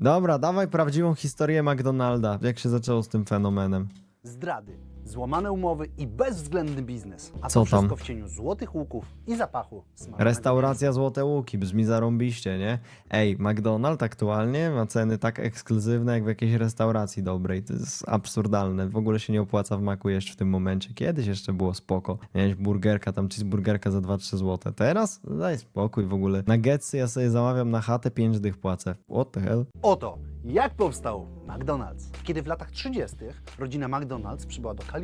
Dobra, dawaj prawdziwą historię McDonalda. Jak się zaczęło z tym fenomenem? Zdrady, złamane umowy i bezwzględny biznes. A Co to tam? wszystko w cieniu złotych łuków i zapachu smażonego Restauracja Złote Łuki, brzmi zarąbiście, nie? Ej, McDonald's aktualnie ma ceny tak ekskluzywne jak w jakiejś restauracji dobrej. To jest absurdalne. W ogóle się nie opłaca w Macu jeść w tym momencie. Kiedyś jeszcze było spoko. Miałeś burgerka, tam cheeseburgerka za 2-3 zł. Teraz? Daj spokój w ogóle. Nuggetsy ja sobie zamawiam na chatę, 5 dych płacę. What the hell? Oto, jak powstał McDonald's. Kiedy w latach 30. rodzina McDonald's przybyła do Kalifornii,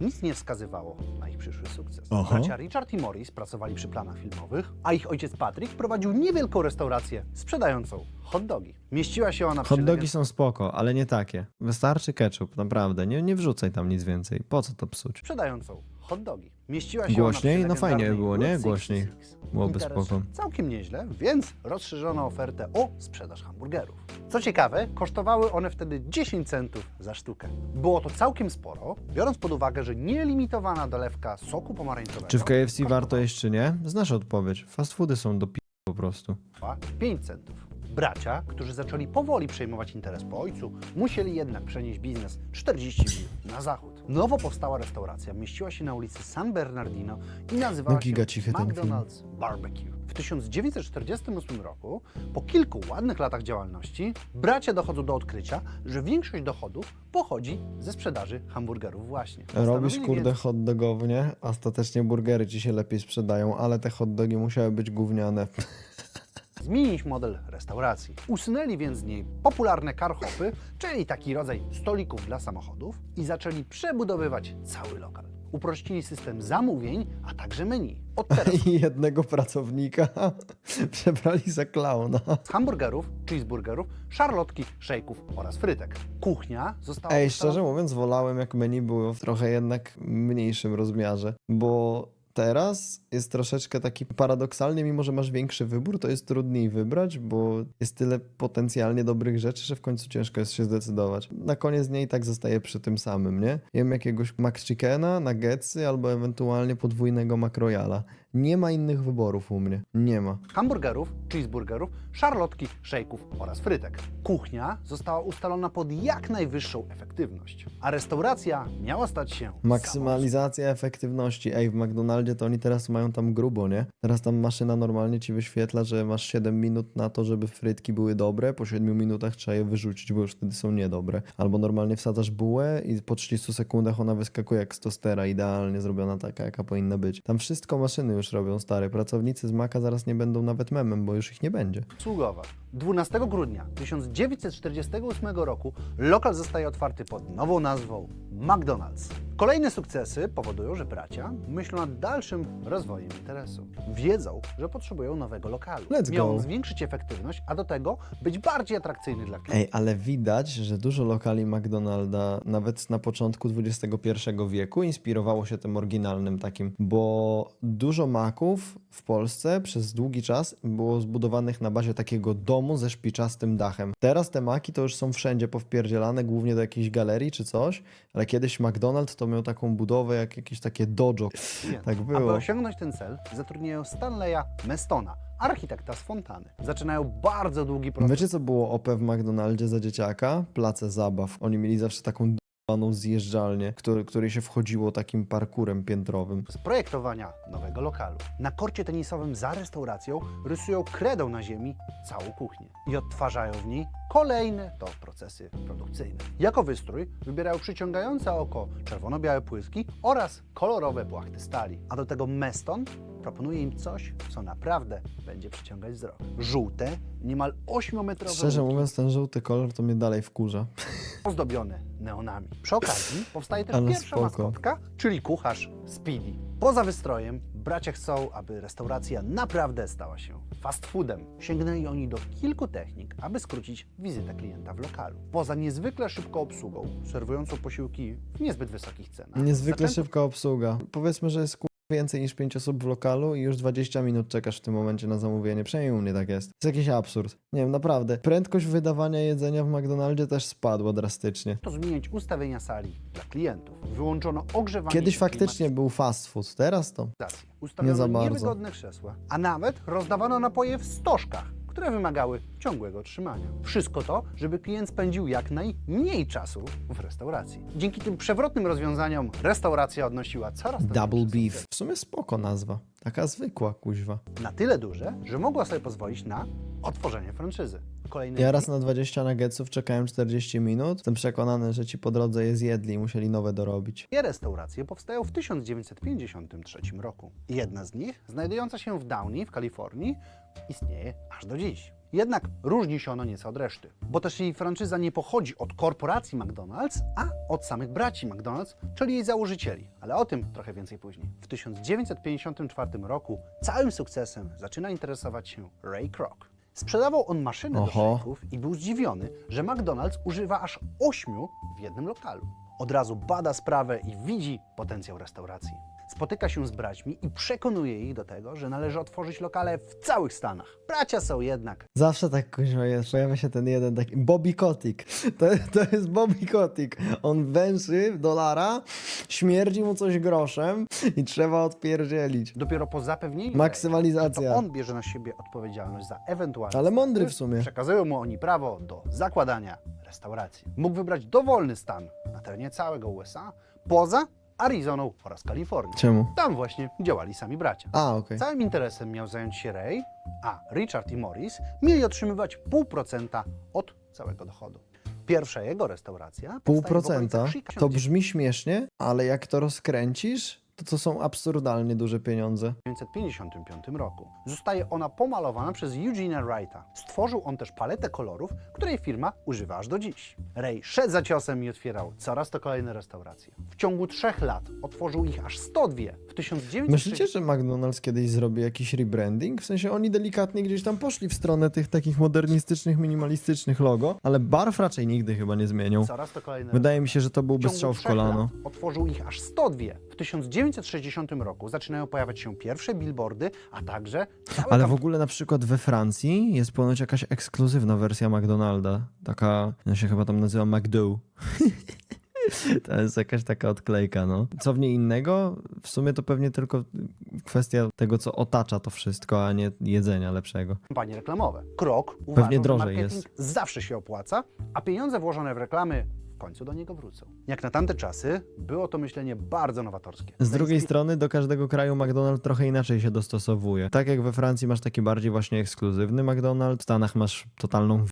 nic nie wskazywało na ich przyszły sukces. Aha. Bracia Richard i Morris pracowali przy planach filmowych, a ich ojciec Patrick prowadził niewielką restaurację sprzedającą hot dogi. Mieściła się ona przy Hot dogi są spoko, ale nie takie. Wystarczy ketchup, naprawdę. Nie, nie wrzucaj tam nic więcej. Po co to psuć? sprzedającą hot dogi. Mieściła się Głośniej? ona przy No fajnie by było, nie? Route Głośniej. 66. Byłoby Interes spoko. Całkiem nieźle, więc rozszerzono ofertę o sprzedaż hamburgerów. Co ciekawe, kosztowały one wtedy 10 centów za sztukę. Było to całkiem sporo, biorąc pod uwagę, że nielimitowana dolewka soku pomarańczowego Czy w KFC warto jeść, czy nie? Znasz odpowiedź. Fast foody są do pi... po prostu. 5 centów. Bracia, którzy zaczęli powoli przejmować interes po ojcu, musieli jednak przenieść biznes 40 mil na zachód. Nowo powstała restauracja mieściła się na ulicy San Bernardino i nazywała No się. McDonald's Barbecue. W 1948 roku, po kilku ładnych latach działalności, bracia dochodzą do odkrycia, że większość dochodów pochodzi ze sprzedaży hamburgerów właśnie. Robisz kurde więc- hot dogownie, ostatecznie burgery ci się lepiej sprzedają, ale te hot dogi musiały być gówniane. Zmienić model restauracji. Usunęli więc z niej popularne carhopy, czyli taki rodzaj stolików dla samochodów i zaczęli przebudowywać cały lokal. Uprościli system zamówień, a także menu. Od teraz I jednego pracownika przebrali za klauna. z hamburgerów, cheeseburgerów, szarlotki, szejków oraz frytek. Kuchnia została Ej, szczerze mówiąc, wolałem jak menu było w trochę jednak mniejszym rozmiarze, bo teraz jest troszeczkę taki paradoksalnie, mimo że masz większy wybór, to jest trudniej wybrać, bo jest tyle potencjalnie dobrych rzeczy, że w końcu ciężko jest się zdecydować. Na koniec dnia i tak zostaje przy tym samym, nie? Jem jakiegoś McChickena, nuggetsy albo ewentualnie podwójnego McRoyala. Nie ma innych wyborów u mnie. Nie ma. hamburgerów, cheeseburgerów, szarlotki, szejków oraz frytek. Kuchnia została ustalona pod jak najwyższą efektywność, a restauracja miała stać się Maksymalizacja efektywności. Ej, w McDonaldzie to oni teraz mają tam grubo, nie? Teraz tam maszyna normalnie ci wyświetla, że masz 7 minut na to, żeby frytki były dobre. Po 7 minutach trzeba je wyrzucić, bo już wtedy są niedobre. Albo normalnie wsadzasz bułę i po 30 sekundach ona wyskakuje jak z tostera, idealnie zrobiona taka, jaka powinna być. Tam wszystko maszyny już robią, stare. Pracownicy z Maka zaraz nie będą nawet memem, bo już ich nie będzie. 12 grudnia 1948 roku lokal zostaje otwarty pod nową nazwą McDonald's. Kolejne sukcesy powodują, że bracia myślą nad dalszym rozwojem interesu. Wiedzą, że potrzebują nowego lokalu. Let's Miał go. on zwiększyć efektywność, a do tego być bardziej atrakcyjny dla klientów. Ej, ale widać, że dużo lokali McDonalda, nawet na początku XXI wieku, inspirowało się tym oryginalnym takim, bo dużo maków w Polsce przez długi czas było zbudowanych na bazie takiego domu ze szpiczastym dachem. Teraz te maki to już są wszędzie powpierdzielane, głównie do jakiejś galerii czy coś, ale kiedyś McDonald's to miał taką budowę jak jakieś takie dojo. Tak Aby było. osiągnąć ten cel, zatrudniają Stanleya Mestona, architekta z Fontany. Zaczynają bardzo długi proces Wiecie co było OP w McDonaldzie za dzieciaka? Place zabaw. Oni mieli zawsze taką d***aną zjeżdżalnię, który, której się wchodziło takim parkurem piętrowym. z projektowania nowego lokalu. Na korcie tenisowym za restauracją rysują kredą na ziemi całą kuchnię i odtwarzają w niej kolejne to procesy produkcyjne. Jako wystrój wybierają przyciągające oko czerwono-białe płyski oraz kolorowe płachty stali. A do tego Meston proponuje im coś, co naprawdę będzie przyciągać wzrok. Żółte, niemal 8-metrowe Szczerze łuki mówiąc, ten żółty kolor to mnie dalej wkurza. ozdobione neonami. Przy okazji powstaje też Ale pierwsza spoko. maskotka, czyli kucharz Speedy. Poza wystrojem bracia chcą, aby restauracja naprawdę stała się fast foodem. Sięgnęli oni do kilku technik, aby skrócić wizytę klienta w lokalu. Poza niezwykle szybką obsługą, serwującą posiłki w niezbyt wysokich cenach. Niezwykle zaczęto- szybka obsługa. Powiedzmy, że jest więcej niż 5 osób w lokalu i już 20 minut czekasz w tym momencie na zamówienie. Przynajmniej u mnie tak jest. To jest jakiś absurd. Nie wiem, naprawdę. Prędkość wydawania jedzenia w McDonaldzie też spadła drastycznie. To zmieniać ustawienia sali dla klientów. Wyłączono ogrzewanie Kiedyś i faktycznie był fast food, teraz to. klimatyzację. Ustawiono Nie za bardzo. niewygodne krzesła, a nawet rozdawano napoje w stożkach, które wymagały ciągłego trzymania. Wszystko to, żeby klient spędził jak najmniej czasu w restauracji. Dzięki tym przewrotnym rozwiązaniom restauracja odnosiła coraz to Double większe beef. sukcesy. W sumie spoko nazwa. Taka zwykła, kuźwa. Na tyle duże, że mogła sobie pozwolić na otworzenie franczyzy. Kolejny Ja raz na 20 nuggetsów czekałem 40 minut. Jestem przekonany, że ci po drodze je zjedli i musieli nowe dorobić. Dwie restauracje powstają w 1953 roku. Jedna z nich, znajdująca się w Downey w Kalifornii, istnieje aż do dziś. Jednak różni się ono nieco od reszty, bo też jej franczyza nie pochodzi od korporacji McDonald's, a od samych braci McDonald's, czyli jej założycieli. Ale o tym trochę więcej później. W 1954 roku całym sukcesem zaczyna interesować się Ray Kroc. Sprzedawał on maszyny Oho. do szejków i był zdziwiony, że McDonald's używa aż ośmiu w jednym lokalu. Od razu bada sprawę i widzi potencjał restauracji. Spotyka się z braćmi i przekonuje ich do tego, że należy otworzyć lokale w całych Stanach. Bracia są jednak Zawsze tak kuźwa jest. Pojawia się ten jeden taki Bobby Kotick. To, to jest Bobby Kotick. On węszy dolara, śmierdzi mu coś groszem i trzeba odpierdzielić. dopiero po zapewnieniu, Maksymalizacja. to on bierze na siebie odpowiedzialność za ewentualne Ale mądry w sumie. Przekazują mu oni prawo do zakładania restauracji. Mógł wybrać dowolny stan na terenie całego USA, poza Arizoną oraz Kalifornią. Czemu? Tam właśnie działali sami bracia. A, okej. Całym interesem miał zająć się Ray, a Richard i Morris mieli otrzymywać pół procenta od całego dochodu. Pierwsza jego restauracja Pół procenta? To brzmi śmiesznie, ale jak to rozkręcisz, to to są absurdalnie duże pieniądze. 1955 roku. Zostaje ona pomalowana przez Eugenia Wrighta. Stworzył on też paletę kolorów, której firma używa aż do dziś. Ray szedł za ciosem i otwierał coraz to kolejne restauracje. W ciągu trzech lat otworzył ich aż 102. W 1960 Myślicie, że McDonald's kiedyś zrobi jakiś rebranding? W sensie oni delikatnie gdzieś tam poszli w stronę tych takich modernistycznych, minimalistycznych logo, ale barw raczej nigdy chyba nie zmienią. coraz to kolejne Wydaje mi się, że to byłby strzał w kolano. Otworzył ich aż 102. W 1960 roku zaczynają pojawiać się pierwsze billboardy, a także Ale w ogóle na przykład we Francji jest ponoć jakaś ekskluzywna wersja McDonalda. Taka, ona się chyba tam nazywa McDo. To jest jakaś taka odklejka, no. Co w niej innego? W sumie to pewnie tylko kwestia tego, co otacza to wszystko, a nie jedzenia lepszego. kampanie reklamowe. Krok uważał, Pewnie że drożej marketing jest. zawsze się opłaca, a pieniądze włożone w reklamy w końcu do niego wrócą. Jak na tamte czasy, było to myślenie bardzo nowatorskie. Z drugiej strony do każdego kraju McDonald's trochę inaczej się dostosowuje. Tak jak we Francji masz taki bardziej właśnie ekskluzywny McDonald's, w Stanach masz totalną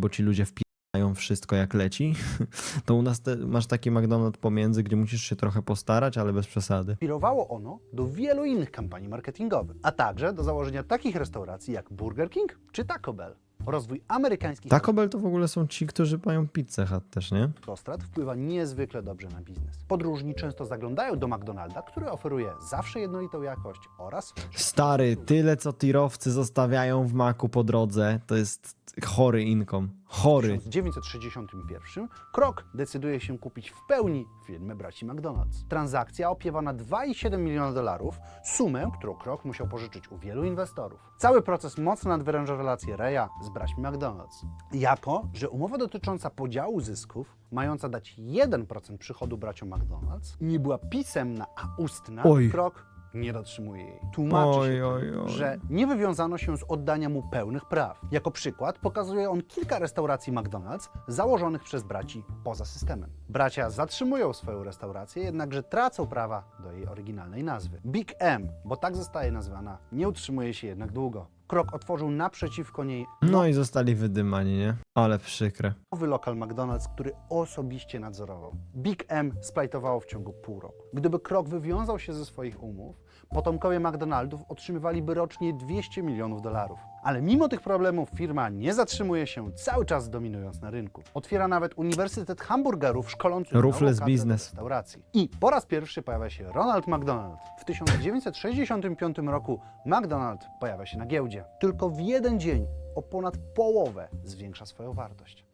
bo ci ludzie wpijają wszystko jak leci, to u nas te, masz taki McDonald's pomiędzy, gdzie musisz się trochę postarać, ale bez przesady. Inspirowało ono do wielu innych kampanii marketingowych, a także do założenia takich restauracji jak Burger King czy Taco Bell. Rozwój amerykańskich Taco Bell to w ogóle są ci, którzy mają pizzę Hut też, nie? autostrad wpływa niezwykle dobrze na biznes. Podróżni często zaglądają do McDonalda, który oferuje zawsze jednolitą jakość oraz Stary, tyle co tirowcy zostawiają w maku po drodze, to jest chory income. W Chory. 1961 Krok decyduje się kupić w pełni firmę braci McDonald's. Transakcja opiewa na 2,7 miliona dolarów, sumę, którą Krok musiał pożyczyć u wielu inwestorów. Cały proces mocno nadwyręża relacje Reya z braćmi McDonald's. Jako, że umowa dotycząca podziału zysków, mająca dać 1% przychodu braciom McDonald's, nie była pisemna, a ustna, Oj. Krok nie dotrzymuje jej. Tłumaczy Oj, się oj, oj. że nie wywiązano się z oddania mu pełnych praw. Jako przykład pokazuje on kilka restauracji McDonald's założonych przez braci poza systemem. Bracia zatrzymują swoją restaurację, jednakże tracą prawa do jej oryginalnej nazwy. Big M, bo tak zostaje nazwana, nie utrzymuje się jednak długo. Krok otworzył naprzeciwko niej No i zostali wydymani, nie? Ale przykre. nowy lokal McDonald's, który osobiście nadzorował. Big M splajtowało w ciągu pół roku. Gdyby Krok wywiązał się ze swoich umów, potomkowie McDonaldów otrzymywaliby rocznie 200 milionów dolarów. Ale mimo tych problemów firma nie zatrzymuje się, cały czas dominując na rynku. Otwiera nawet Uniwersytet Hamburgerów szkolący Ruthless business. restauracji. I po raz pierwszy pojawia się Ronald McDonald. W 1965 roku McDonald pojawia się na giełdzie. Tylko w jeden dzień o ponad połowę zwiększa swoją wartość.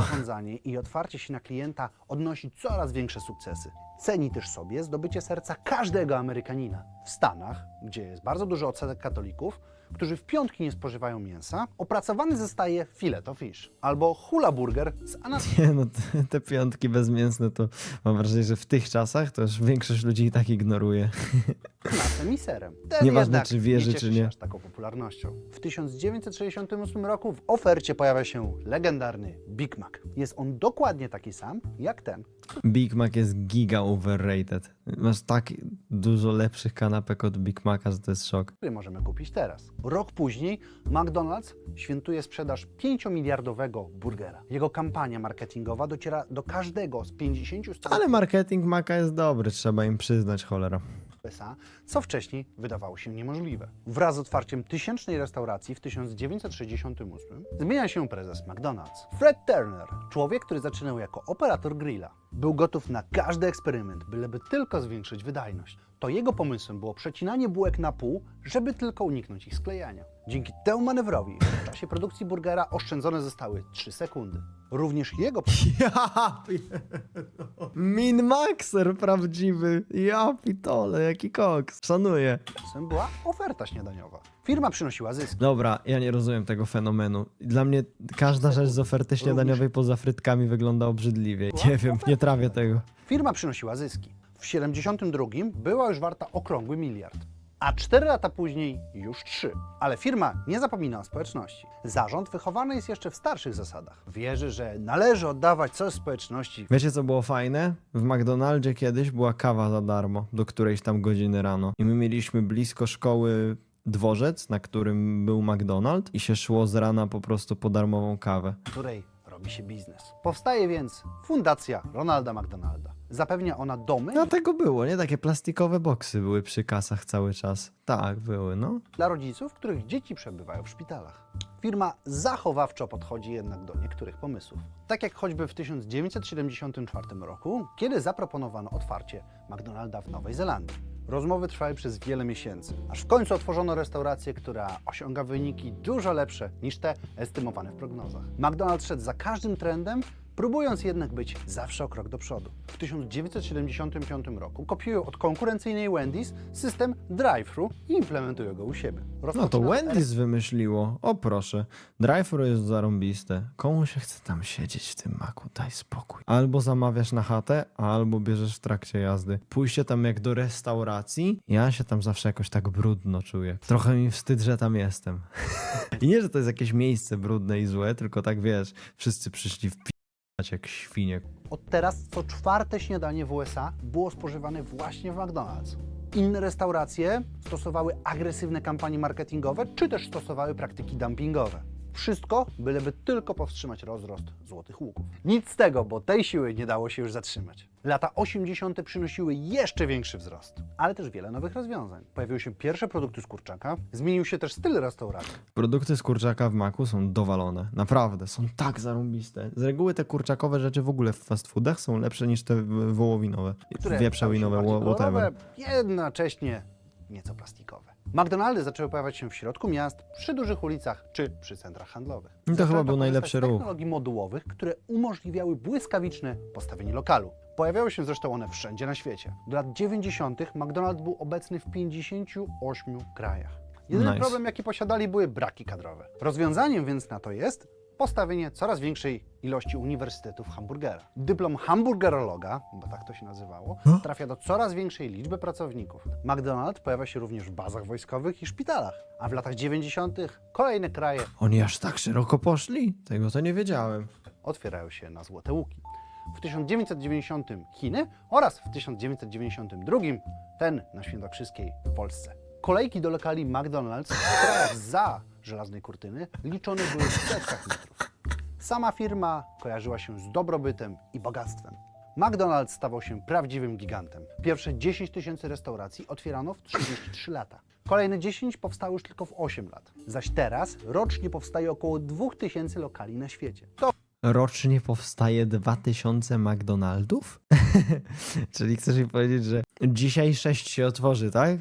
Zarządzanie i otwarcie się na klienta odnosi coraz większe sukcesy. Ceni też sobie zdobycie serca każdego Amerykanina. W Stanach, gdzie jest bardzo duży odsetek katolików, którzy w piątki nie spożywają mięsa, opracowany zostaje filet of fish albo hula burger z ananasem. Nie no, te, te piątki bezmięsne to mam wrażenie, że w tych czasach to już większość ludzi i tak ignoruje. masem i serem. Ten Nieważne, jednak czy wierzy, nie czy nie. aż taką popularnością. W 1968 roku w ofercie pojawia się legendarny Big Mac. Jest on dokładnie taki sam jak ten. Big Mac jest giga overrated. Masz tak dużo lepszych kanapek od Big Maca, że to jest szok. który możemy kupić teraz. Rok później McDonald's świętuje sprzedaż 5-miliardowego burgera. Jego kampania marketingowa dociera do każdego z 50 stron Ale marketing Maca jest dobry, trzeba im przyznać, cholera. USA, co wcześniej wydawało się niemożliwe. Wraz z otwarciem tysięcznej restauracji w 1968 zmienia się prezes McDonald's. Fred Turner, człowiek, który zaczynał jako operator grilla, był gotów na każdy eksperyment, byleby tylko zwiększyć wydajność. To jego pomysłem było przecinanie bułek na pół, żeby tylko uniknąć ich sklejania. Dzięki temu manewrowi w czasie produkcji burgera oszczędzone zostały 3 sekundy. Również jego Ja pierdolę. Min Maxer prawdziwy. Ja pitole, jaki koks. Szanuję. pomysłem była oferta śniadaniowa. Firma przynosiła zysk. Dobra, ja nie rozumiem tego fenomenu. Dla mnie każda rzecz z oferty śniadaniowej poza frytkami wygląda obrzydliwie. Nie wiem, nie trawię tego. Firma przynosiła zyski. W 72 była już warta okrągły miliard. A 4 lata później już 3. Ale firma nie zapomina o społeczności. Zarząd wychowany jest jeszcze w starszych zasadach. Wierzy, że należy oddawać coś społeczności. Wiecie co było fajne? W McDonaldzie kiedyś była kawa za darmo, do którejś tam godziny rano. I my mieliśmy blisko szkoły dworzec, na którym był McDonald i się szło z rana po prostu po darmową kawę. której robi się biznes. Powstaje więc Fundacja Ronalda McDonalda. Zapewnia ona domy No tego było, nie? Takie plastikowe boksy były przy kasach cały czas. Tak, były, no. dla rodziców, których dzieci przebywają w szpitalach. Firma zachowawczo podchodzi jednak do niektórych pomysłów. Tak jak choćby w 1974 roku, kiedy zaproponowano otwarcie McDonalda w Nowej Zelandii. Rozmowy trwały przez wiele miesięcy, aż w końcu otworzono restaurację, która osiąga wyniki dużo lepsze niż te estymowane w prognozach. McDonald's szedł za każdym trendem, próbując jednak być zawsze o krok do przodu. W 1975 roku kopiują od konkurencyjnej Wendy's system drive-thru i implementują go u siebie. No to Wendy's wymyśliło. O proszę. Drive-thru jest zarąbiste. Komu się chce tam siedzieć w tym maku? Daj spokój. Albo zamawiasz na chatę, albo bierzesz w trakcie jazdy. Pójście tam jak do restauracji, ja się tam zawsze jakoś tak brudno czuję. Trochę mi wstyd, że tam jestem. I nie, że to jest jakieś miejsce brudne i złe, tylko tak wiesz, wszyscy przyszli wpijać jak świnie. Od teraz co czwarte śniadanie w USA było spożywane właśnie w McDonald's. Inne restauracje stosowały agresywne kampanie marketingowe, czy też stosowały praktyki dumpingowe. Wszystko, byleby tylko powstrzymać rozrost złotych łuków. Nic z tego, bo tej siły nie dało się już zatrzymać. Lata 80. przynosiły jeszcze większy wzrost, ale też wiele nowych rozwiązań. Pojawiły się pierwsze produkty z kurczaka, zmienił się też styl restauracji. Produkty z kurczaka w maku są dowalone. Naprawdę, są tak zarąbiste. Z reguły te kurczakowe rzeczy w ogóle w fast foodach są lepsze niż te wołowinowe. Wieprzowinowe, whatever. jednocześnie nieco plastikowe. McDonaldy zaczęły pojawiać się w środku miast, przy dużych ulicach czy przy centrach handlowych. To Zaczęto chyba był najlepszy ruch. technologii modułowych, które umożliwiały błyskawiczne postawienie lokalu. Pojawiały się zresztą one wszędzie na świecie. Do lat 90. McDonald's był obecny w 58 krajach. Jedyny Nice. problem, jaki posiadali, były braki kadrowe. Rozwiązaniem więc na to jest postawienie coraz większej ilości uniwersytetów hamburgera. Dyplom hamburgerologa, bo tak to się nazywało, trafia do coraz większej liczby pracowników. McDonald's pojawia się również w bazach wojskowych i szpitalach, a w latach 90. kolejne kraje Oni aż tak szeroko poszli? Tego to nie wiedziałem. otwierają się na złote łuki. W 1990 Chiny oraz w 1992 ten na Świętokrzyskiej w Polsce. Kolejki do lokali McDonald's w krajach za żelaznej kurtyny liczone były w setkach metrów. Sama firma kojarzyła się z dobrobytem i bogactwem. McDonald's stawał się prawdziwym gigantem. Pierwsze 10 tysięcy restauracji otwierano w 33 lata. Kolejne 10 powstały już tylko w 8 lat. Zaś teraz rocznie powstaje około 2000 lokali na świecie. To Rocznie powstaje 2000 McDonaldów? Czyli chcesz mi powiedzieć, że dzisiaj 6 się otworzy, tak?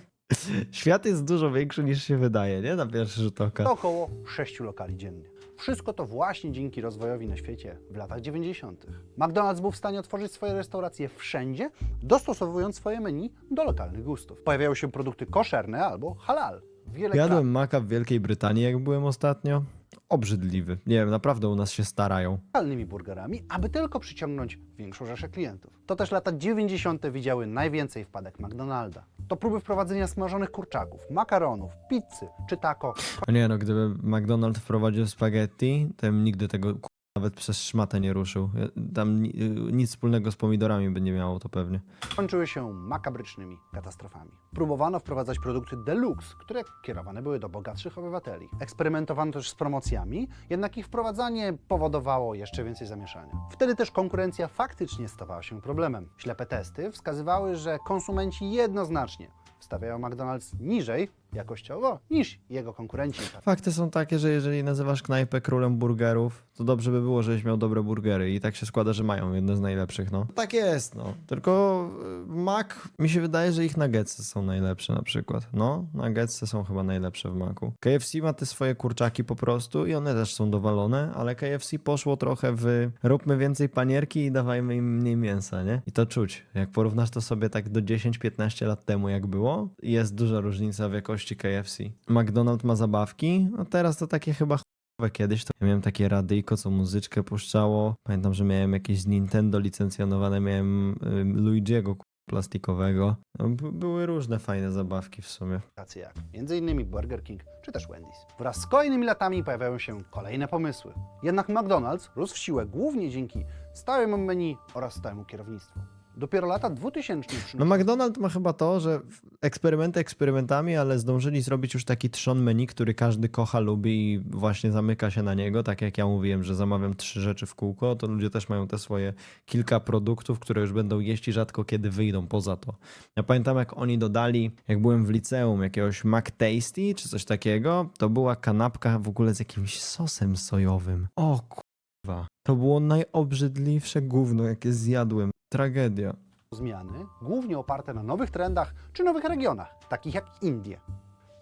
Świat jest dużo większy niż się wydaje, nie? Na pierwszy rzut oka. to około 6 lokali dziennie. Wszystko to właśnie dzięki rozwojowi na świecie w latach 90. McDonald's był w stanie otworzyć swoje restauracje wszędzie, dostosowując swoje menu do lokalnych gustów. Pojawiały się produkty koszerne albo halal. wiele Jadłem maka w Wielkiej Brytanii, jak byłem ostatnio. Obrzydliwy. Nie wiem, naprawdę u nas się starają. lokalnymi burgerami, aby tylko przyciągnąć większą rzeszę klientów. To też lata 90. widziały najwięcej wpadek McDonalda. To próby wprowadzenia smażonych kurczaków, makaronów, pizzy czy taco, nie no, gdyby McDonald's wprowadził spaghetti, to bym nigdy tego nawet przez szmatę nie ruszył. Tam ni- nic wspólnego z pomidorami by nie miało to pewnie. kończyły się makabrycznymi katastrofami. Próbowano wprowadzać produkty deluxe, które kierowane były do bogatszych obywateli. Eksperymentowano też z promocjami, jednak ich wprowadzanie powodowało jeszcze więcej zamieszania. Wtedy też konkurencja faktycznie stawała się problemem. Ślepe testy wskazywały, że konsumenci jednoznacznie stawiają McDonald's niżej jakościowo niż jego konkurenci. Fakty są takie, że jeżeli nazywasz knajpę królem burgerów, to dobrze by było, żebyś miał dobre burgery i tak się składa, że mają jedne z najlepszych, no. Tak jest, no. Tylko y, Mac, mi się wydaje, że ich nuggetsy są najlepsze na przykład. No, nuggetsy są chyba najlepsze w Macu. KFC ma te swoje kurczaki po prostu i one też są dowalone, ale KFC poszło trochę w róbmy więcej panierki i dawajmy im mniej mięsa, nie? I to czuć. Jak porównasz to sobie tak do 10-15 lat temu jak było, jest duża różnica w jakości KFC. McDonald's ma zabawki, a teraz to takie chyba chujowe. Kiedyś to ja miałem takie radyjko, co muzyczkę puszczało. Pamiętam, że miałem jakieś z Nintendo licencjonowane, miałem y, Luigi'ego plastikowego. No, b- były różne fajne zabawki w sumie. Tacy jak m.in. Burger King czy też Wendy's. Wraz z kolejnymi latami pojawiają się kolejne pomysły. Jednak McDonald's rósł w siłę głównie dzięki stałemu menu oraz stałemu kierownictwu. Dopiero lata 2000 No McDonald's ma chyba to, że eksperymenty eksperymentami, ale zdążyli zrobić już taki trzon menu, który każdy kocha, lubi i właśnie zamyka się na niego. Tak jak ja mówiłem, że zamawiam trzy rzeczy w kółko, to ludzie też mają te swoje kilka produktów, które już będą jeść i rzadko kiedy wyjdą poza to. Ja pamiętam jak oni dodali, jak byłem w liceum, jakiegoś McTasty czy coś takiego, to była kanapka w ogóle z jakimś sosem sojowym. O kurwa. To było najobrzydliwsze gówno, jakie zjadłem. Tragedia. zmiany, głównie oparte na nowych trendach czy nowych regionach, takich jak Indie.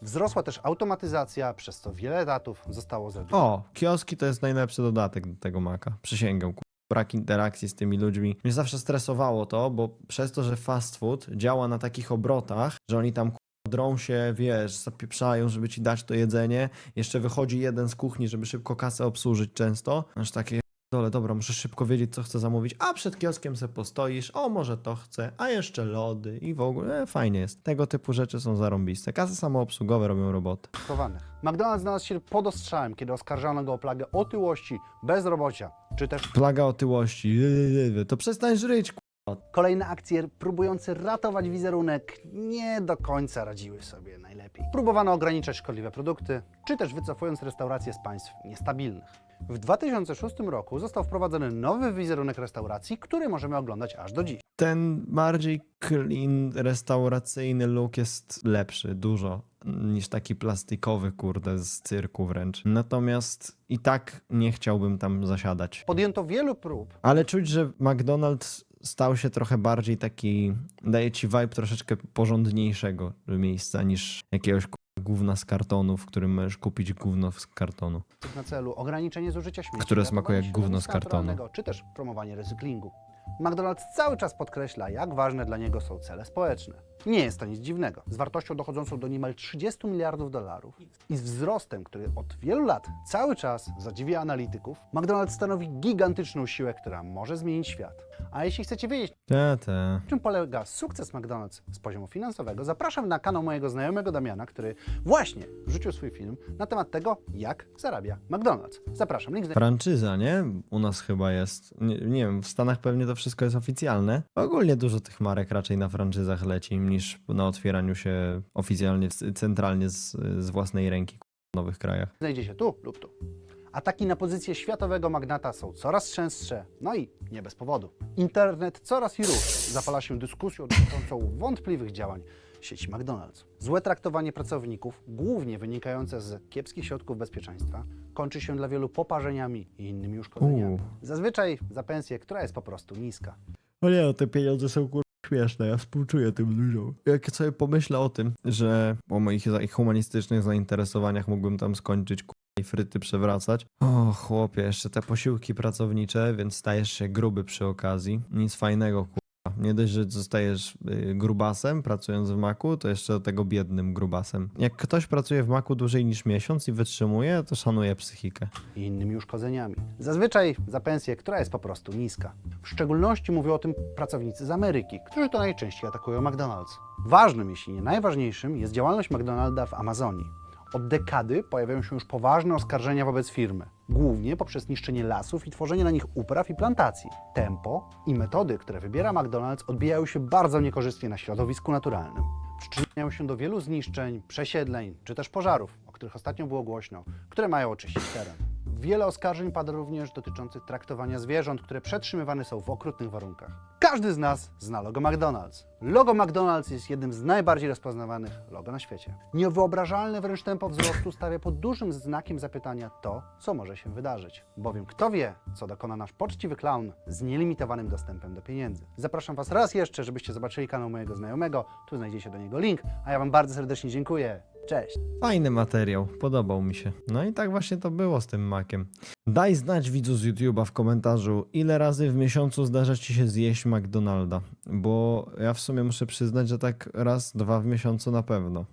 Wzrosła też automatyzacja, przez co wiele etatów zostało zredukowanych. O, kioski to jest najlepszy dodatek do tego Maka. Przysięgam. ku- Brak interakcji z tymi ludźmi. Mnie zawsze stresowało to, bo przez to, że fast food działa na takich obrotach, że oni tam ku- drą się, wiesz, zapieprzają, żeby ci dać to jedzenie. Jeszcze wychodzi jeden z kuchni, żeby szybko kasę obsłużyć często. Aż takie, dole, dobra, muszę szybko wiedzieć, co chcę zamówić. A przed kioskiem se postoisz, o może to chcę, a jeszcze lody i w ogóle e, fajnie jest. Tego typu rzeczy są zarąbiste. Kasy samoobsługowe robią robotę. McDonald's znalazł się pod ostrzałem, kiedy oskarżano go o plagę otyłości, bezrobocia, czy też Plaga otyłości. To przestań żyć, Kolejne akcje próbujące ratować wizerunek nie do końca radziły sobie najlepiej. Próbowano ograniczać szkodliwe produkty, czy też wycofując restauracje z państw niestabilnych. W 2006 roku został wprowadzony nowy wizerunek restauracji, który możemy oglądać aż do dziś. ten bardziej clean, restauracyjny look jest lepszy, dużo, niż taki plastikowy, kurde, z cyrku wręcz. Natomiast i tak nie chciałbym tam zasiadać. Podjęto wielu prób, Ale czuć, że McDonald's stał się trochę bardziej taki, daje ci vibe troszeczkę porządniejszego miejsca niż jakiegoś gówna z kartonu, w którym możesz kupić gówno z kartonu. na celu ograniczenie zużycia śmieci, Które smakuje jak gówno z kartonu. naturalnego, czy też promowanie recyklingu. McDonald's cały czas podkreśla, jak ważne dla niego są cele społeczne. Nie jest to nic dziwnego. Z wartością dochodzącą do niemal 30 miliardów dolarów i z wzrostem, który od wielu lat cały czas zadziwia analityków, McDonald's stanowi gigantyczną siłę, która może zmienić świat. A jeśli chcecie wiedzieć, Te, te. czym polega sukces McDonald's z poziomu finansowego, zapraszam na kanał mojego znajomego Damiana, który właśnie wrzucił swój film na temat tego, jak zarabia McDonald's. Zapraszam, link Franczyza, nie? U nas chyba jest. Nie, nie wiem, w Stanach pewnie to wszystko jest oficjalne. Ogólnie dużo tych marek raczej na franczyzach leci niż na otwieraniu się oficjalnie, centralnie z, z własnej ręki w nowych krajach. znajdziecie tu lub tu. Ataki na pozycję światowego magnata są coraz częstsze, no i nie bez powodu. Internet coraz i ruch zapala się dyskusją dotyczącą wątpliwych działań sieci McDonald's. Złe traktowanie pracowników, głównie wynikające z kiepskich środków bezpieczeństwa, kończy się dla wielu poparzeniami i innymi uszkodzeniami. Uuu. Zazwyczaj za pensję, która jest po prostu niska. O nie, no te pieniądze są kur... śmieszne, ja współczuję tym ludziom. Jak sobie pomyślę o tym, że po moich za- humanistycznych zainteresowaniach mógłbym tam skończyć kur... i fryty przewracać. O chłopie, jeszcze te posiłki pracownicze, więc stajesz się gruby przy okazji. Nic fajnego kur... Nie dość, że zostajesz y, grubasem pracując w maku, to jeszcze do tego biednym grubasem. Jak ktoś pracuje w maku dłużej niż miesiąc i wytrzymuje, to szanuje psychikę. i innymi uszkodzeniami. Zazwyczaj za pensję, która jest po prostu niska. W szczególności mówią o tym pracownicy z Ameryki, którzy to najczęściej atakują McDonald's. Ważnym, jeśli nie najważniejszym, jest działalność McDonalda w Amazonii. Od dekady pojawiają się już poważne oskarżenia wobec firmy, głównie poprzez niszczenie lasów i tworzenie na nich upraw i plantacji. Tempo i metody, które wybiera McDonald's, odbijają się bardzo niekorzystnie na środowisku naturalnym. Przyczyniają się do wielu zniszczeń, przesiedleń czy też pożarów, o których ostatnio było głośno, które mają oczyścić teren. Wiele oskarżeń pada również dotyczących traktowania zwierząt, które przetrzymywane są w okrutnych warunkach. Każdy z nas zna logo McDonald's. Logo McDonald's jest jednym z najbardziej rozpoznawanych logo na świecie. Niewyobrażalne wręcz tempo wzrostu stawia pod dużym znakiem zapytania to, co może się wydarzyć. Bowiem kto wie, co dokona nasz poczciwy clown z nielimitowanym dostępem do pieniędzy. Zapraszam Was raz jeszcze, żebyście zobaczyli kanał mojego znajomego. Tu znajdziecie do niego link, a ja Wam bardzo serdecznie dziękuję. Cześć! Fajny materiał, podobał mi się. No i tak właśnie to było z tym makiem. Daj znać widzu z YouTube'a w komentarzu, ile razy w miesiącu zdarza ci się zjeść McDonalda, bo ja w sumie muszę przyznać, że tak raz, dwa w miesiącu na pewno.